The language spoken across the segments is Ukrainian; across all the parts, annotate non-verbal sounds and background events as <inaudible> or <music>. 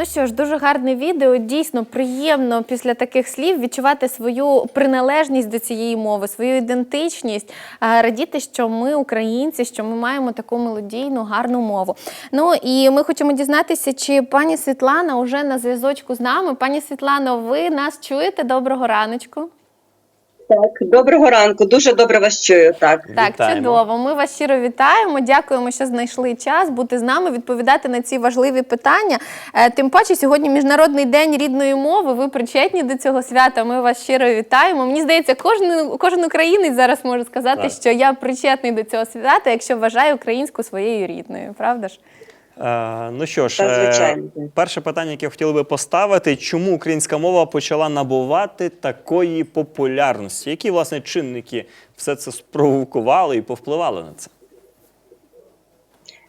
Ну що ж, дуже гарне відео. Дійсно приємно після таких слів відчувати свою приналежність до цієї мови, свою ідентичність, радіти, що ми українці, що ми маємо таку мелодійну, гарну мову. Ну і ми хочемо дізнатися, чи пані Світлана вже на зв'язочку з нами. Пані Світлано, ви нас чуєте? Доброго раночку. Так, доброго ранку. Дуже добре вас чую. Так, Так, Вітаємо. чудово. Ми вас щиро вітаємо. Дякуємо, що знайшли час бути з нами, відповідати на ці важливі питання. Е, Тим паче, сьогодні міжнародний день рідної мови. Ви причетні до цього свята. Ми вас щиро вітаємо. Мені здається, кожен, кожен українець зараз може сказати, Так. що я причетний до цього свята, якщо вважаю українську своєю рідною. Правда ж? Е, ну що ж, е, звичайно. перше питання, яке хотіли би поставити: чому українська мова почала набувати такої популярності? Які власне чинники все це спровокували і повпливали на це?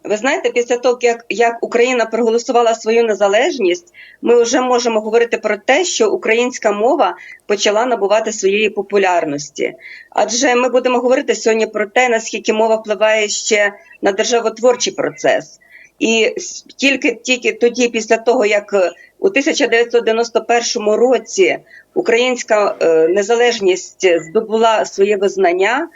ви знаєте, після того, як, як Україна проголосувала свою незалежність, ми вже можемо говорити про те, що українська мова почала набувати своєї популярності. Адже ми будемо говорити сьогодні про те, наскільки мова впливає ще на державотворчий процес. І тільки тільки тоді, після того, як е, у 1991 році українська е, незалежність здобула своє визнання,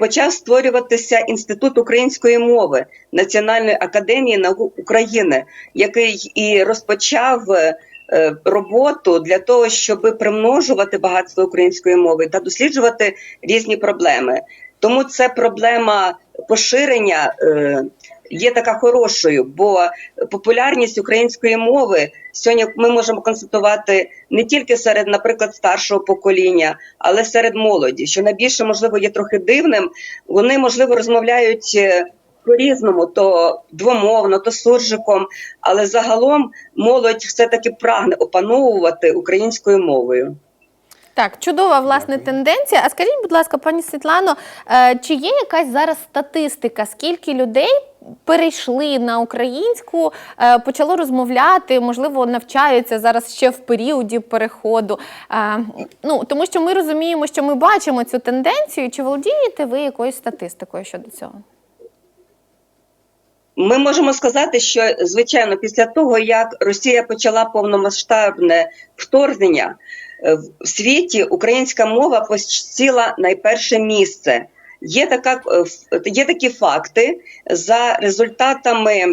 почав створюватися інститут української мови Національної академії наук України, який і розпочав е, роботу для того, щоб примножувати багатство української мови та досліджувати різні проблеми. Тому це проблема поширення є така хорошою, бо популярність української мови сьогодні ми можемо констатувати не тільки серед, наприклад, старшого покоління, але серед молоді, що найбільше можливо є трохи дивним. Вони можливо розмовляють. е, По-різному, то двомовно, то суржиком, але загалом молодь все-таки прагне опановувати українською мовою. Так, чудова власне тенденція. А скажіть, будь ласка, пані Світлано, е, чи є якась зараз статистика, скільки людей перейшли на українську, е, почало розмовляти, можливо, навчаються зараз ще в періоді переходу? Е, Ну тому що ми розуміємо, що ми бачимо цю тенденцію. Чи володієте ви якоюсь статистикою щодо цього? Ми можемо сказати, що звичайно, після того як Росія почала повномасштабне вторгнення е, в світі, українська мова посіла найперше місце. Є така е, є такі факти за результатами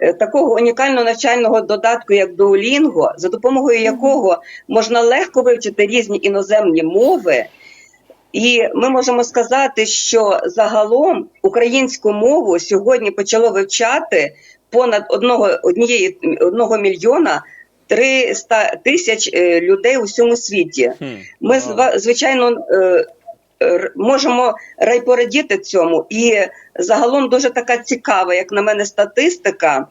е, такого унікального навчального додатку, як Duolingo, за допомогою якого можна легко вивчити різні іноземні мови. І ми можемо сказати, що загалом українську мову сьогодні почало вивчати понад одного однієї одного мільйона 300 тисяч е, людей у всьому світі. Ми звичайно можемо райпорадіти цьому, і загалом дуже така цікава, як на мене, статистика,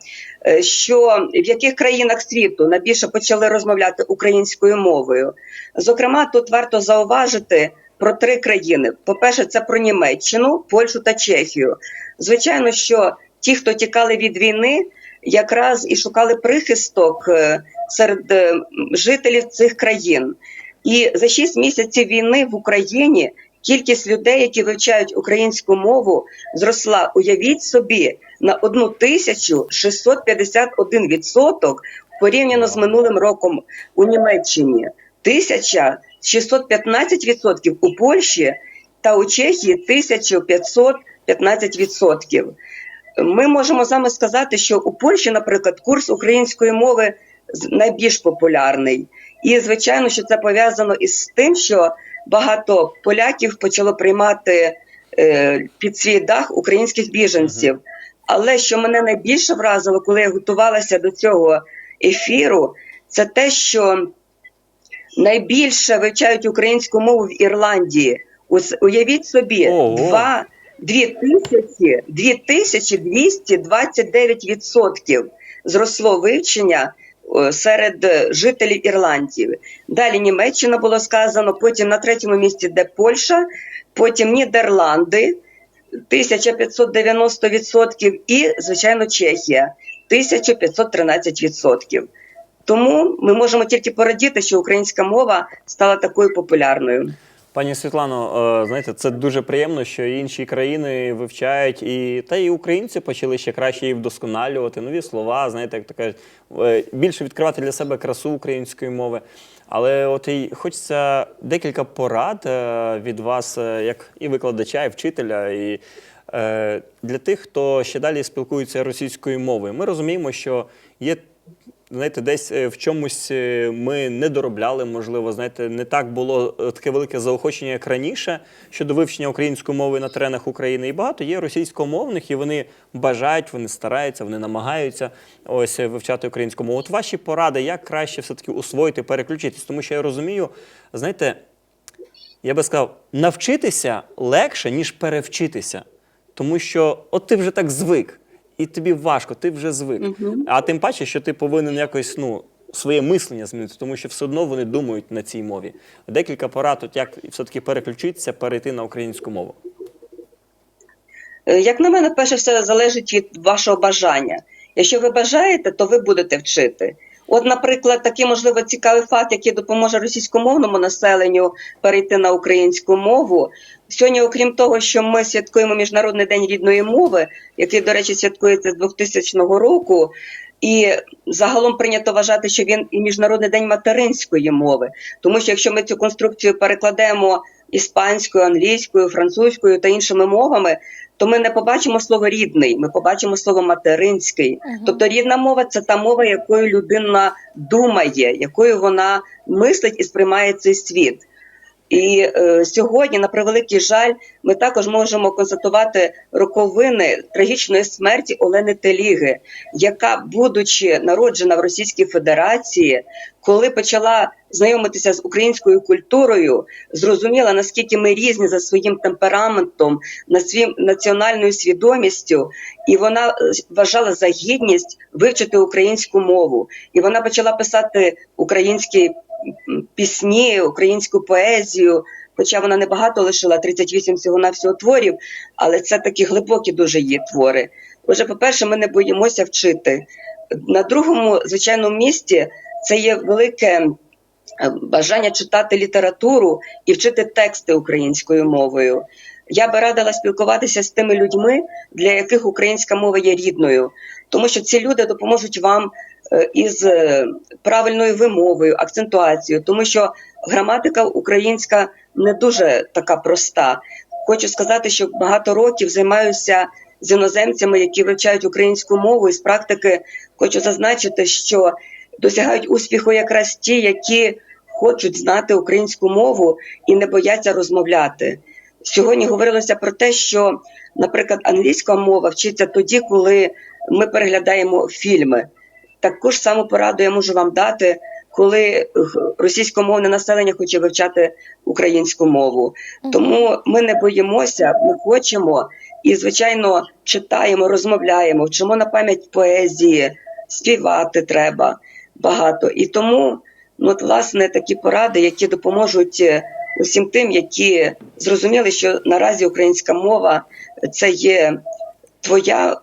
е, що в яких країнах світу найбільше почали розмовляти українською мовою. Зокрема, тут варто зауважити про три країни: по-перше, це про Німеччину, Польщу та Чехію. Звичайно, що ті, хто тікали від війни, якраз і шукали прихисток е, серед жителів цих країн. І за 6 місяців війни в Україні кількість людей, які вивчають українську мову, зросла. Уявіть собі на 1651 відсоток порівняно з минулим роком у Німеччині. 1615 відсотків у Польщі та у Чехії 1515 відсотків. Ми можемо саме сказати, що у Польщі, наприклад, курс української мови найбільш популярний. І звичайно, що це пов'язано із тим, що багато поляків почало приймати е, під свій дах українських біженців. Але що мене найбільше вразило, коли я готувалася до цього ефіру, це те, що найбільше вивчають українську мову в Ірландії. Уявіть собі, два. 2000, 2229 відсотків зросло вивчення серед е, жителів Ірландії. Далі Німеччина було сказано, потім на третьому місці де Польща, потім Нідерланди 1590 відсотків і, звичайно, Чехія 1513 відсотків. Тому ми можемо тільки порадіти, що українська мова стала такою популярною. Пані Світлано, е, знаєте, це дуже приємно, що інші країни вивчають, і та і українці почали ще краще її вдосконалювати, нові слова, знаєте, як то кажуть, е, більше відкривати для себе красу української мови. Але от і хочеться декілька порад е, від вас, як і викладача, і вчителя, і для тих, хто ще далі спілкується російською мовою. Ми розуміємо, що є знаєте, десь е, в чомусь е, ми не доробляли, можливо, знаєте, не так було е, таке велике заохочення, як раніше щодо вивчення української мови на теренах України. І багато є російськомовних, і вони бажають, вони стараються, вони намагаються ось вивчати українську мову. От ваші поради, як краще все-таки усвоїти, переключитись, тому що я розумію, знаєте, я би сказав, навчитися легше, ніж перевчитися. Тому що от ти вже так звик, і тобі важко, ти вже звик. А тим паче, що ти повинен якось ну, своє мислення змінити, тому що все одно вони думають на цій мові. Декілька порад, от як все-таки переключитися, перейти на українську мову. Е, Як на мене, перше все залежить від вашого бажання. Якщо ви бажаєте, то ви будете вчити. От, наприклад, такий можливо цікавий факт, який допоможе російськомовному населенню перейти на українську мову. Сьогодні, окрім того, що ми святкуємо Міжнародний день рідної мови, який, до речі, святкується з 2000 року, і загалом прийнято вважати, що він і Міжнародний день материнської мови. Тому що якщо ми цю конструкцію перекладемо іспанською, англійською, французькою та іншими мовами, то ми не побачимо слово рідний, ми побачимо слово материнський. Мгм. Тобто рідна мова це та мова, якою людина думає, якою вона мислить і сприймає цей світ. І е, сьогодні, на превеликий жаль, ми також можемо констатувати роковини трагічної смерті Олени Теліги, яка, будучи народжена в Російській Федерації, коли почала знайомитися з українською культурою, зрозуміла наскільки ми різні за своїм темпераментом, на своїм національною свідомістю, і вона е, вважала за гідність вивчити українську мову. І вона почала писати українські пісні, українську поезію. Хоча вона небагато лишила 38 всього на всього творів, але це такі глибокі дуже її твори. Отже, по-перше, ми не боїмося вчити. На другому, звичайному місці це є велике е, бажання читати літературу і вчити тексти українською мовою. Я би радила спілкуватися з тими людьми, для яких українська мова є рідною, тому що ці люди допоможуть вам із е, правильною вимовою, акцентуацією, тому що граматика українська не дуже така проста. Хочу сказати, що багато років займаюся з іноземцями, які вивчають українську мову, і з практики хочу зазначити, що досягають успіху якраз ті, які хочуть знати українську мову і не бояться розмовляти. Сьогодні говорилося про те, що, наприклад, англійська мова вчиться тоді, коли ми переглядаємо фільми. Таку ж саму пораду я можу вам дати, коли е, російськомовне населення хоче вивчати українську мову. Тому ми не боїмося, ми хочемо і, звичайно, читаємо, розмовляємо, вчимо на пам'ять поезії, співати треба багато. І тому, ну, от, власне, такі поради, які допоможуть е, усім тим, які зрозуміли, що наразі українська мова це є твоя,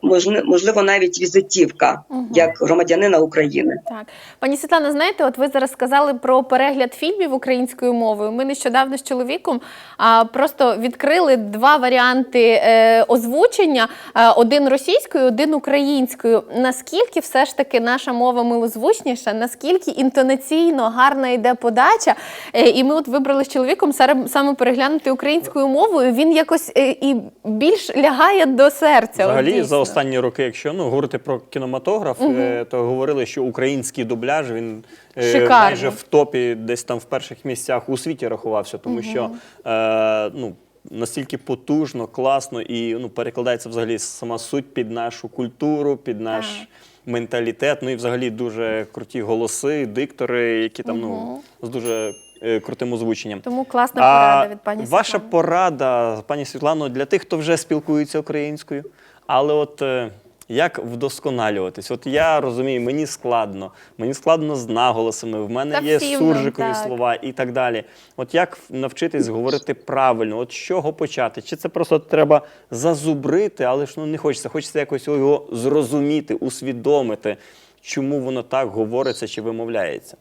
можливо, навіть візитівка Мгм. як громадянина України. Так, пані Світлана, знаєте, от ви зараз сказали про перегляд фільмів українською мовою. Ми нещодавно з чоловіком а, просто відкрили два варіанти е, озвучення: е, один російською, один українською. Наскільки все ж таки наша мова милозвучніша, наскільки інтонаційно гарна йде подача? Е, і ми от вибрали з чоловіком саме переглянути українською мовою. Він якось е, і більш лягає до серця. Взагалі, дійсно. за останні роки, якщо ну говорити про кінематограф, е, то говорили, що український дубляж він е, майже в топі, десь там в перших місцях у світі рахувався, тому що е, ну. Настільки потужно, класно і ну перекладається взагалі сама суть під нашу культуру, під наш Так. менталітет. Ну і взагалі дуже круті голоси, диктори, які там ну з дуже е, крутим озвученням. Тому класна порада від пані Ваша порада, пані Світлано, для тих, хто вже спілкується українською, але от е, як вдосконалюватись? От я розумію, мені складно, мені складно з наголосами, в мене Та є всім суржикові так. слова і так далі. От як навчитись говорити правильно? От з чого почати? Чи це просто треба зазубрити, але ж ну не хочеться, хочеться якось його зрозуміти, усвідомити, чому воно так говориться чи вимовляється?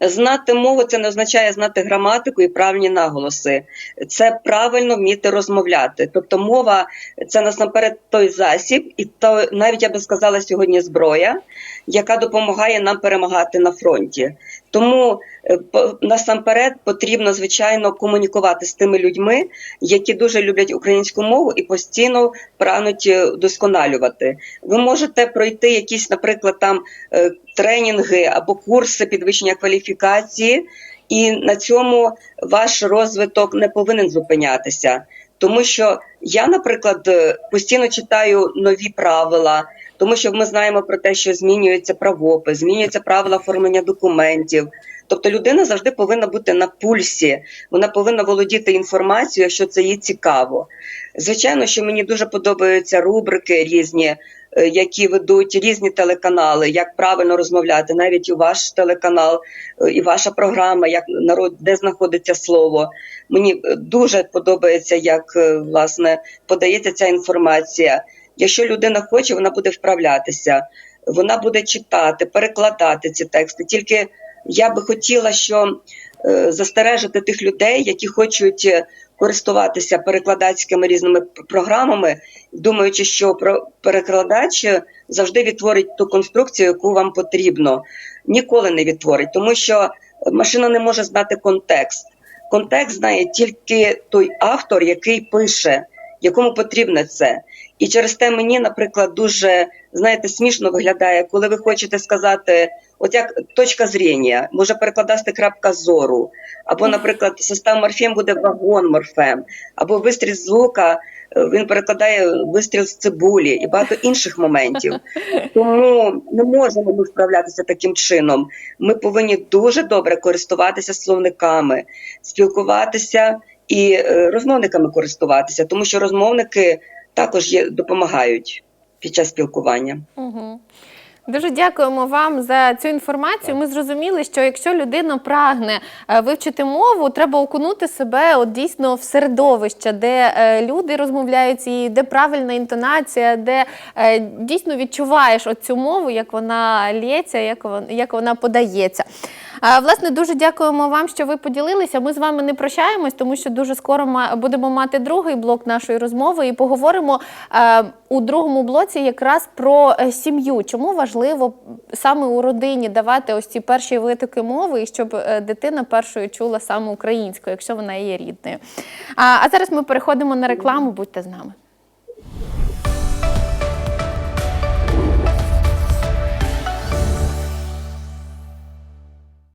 Знати мову це не означає знати граматику і правильні наголоси. Це правильно вміти розмовляти. Тобто мова це насамперед той засіб, і то навіть я би сказала сьогодні зброя, яка допомагає нам перемагати на фронті. Тому е, насамперед потрібно звичайно комунікувати з тими людьми, які дуже люблять українську мову і постійно прагнуть е, вдосконалювати. Ви можете пройти якісь, наприклад, там е, тренінги або курси підвищення кваліфікації, і на цьому ваш розвиток не повинен зупинятися. Тому що я, наприклад, постійно читаю нові правила, тому що ми знаємо про те, що змінюється правопис, змінюються правила оформлення документів. Тобто людина завжди повинна бути на пульсі, вона повинна володіти інформацією, якщо це їй цікаво. Звичайно, що мені дуже подобаються рубрики різні, е, які ведуть різні телеканали, як правильно розмовляти, навіть і ваш телеканал, е, і ваша програма, як народ, де знаходиться слово. Мені е, дуже подобається, як власне подається ця інформація. Якщо людина хоче, вона буде вправлятися, вона буде читати, перекладати ці тексти. Тільки я би хотіла, що е, застережити тих людей, які хочуть е, користуватися перекладацькими різними програмами, думаючи, що перекладач е, завжди відтворить ту конструкцію, яку вам потрібно. Ніколи не відтворить, тому що машина не може знати контекст. Контекст знає тільки той автор, який пише, якому потрібне це. І через те мені, наприклад, дуже знаєте, смішно виглядає, коли ви хочете сказати, от як точка зріння, може перекладати крапка зору, або, наприклад, состав морфем буде вагон морфем, або вистріл з лука, е, він перекладає вистріл з цибулі і багато інших моментів. <laughs> Тому не можемо ми справлятися таким чином. Ми повинні дуже добре користуватися словниками, спілкуватися і е, розмовниками користуватися, тому що розмовники також є, допомагають під час спілкування. Угу. Дуже дякуємо вам за цю інформацію. Ми зрозуміли, що якщо людина прагне е, вивчити мову, треба окунути себе от дійсно в середовище, де е, люди розмовляють і де правильна інтонація, де е, дійсно відчуваєш цю мову, як вона лється, як вона подається. Власне, дуже дякуємо вам, що ви поділилися. Ми з вами не прощаємось, тому що дуже скоро будемо мати другий блок нашої розмови і поговоримо е, у другому блоці якраз про е, сім'ю. Чому важливо саме у родині давати ось ці перші витоки мови, і щоб е, дитина першою чула саме українську, якщо вона є рідною. А зараз ми переходимо на рекламу. Будьте з нами.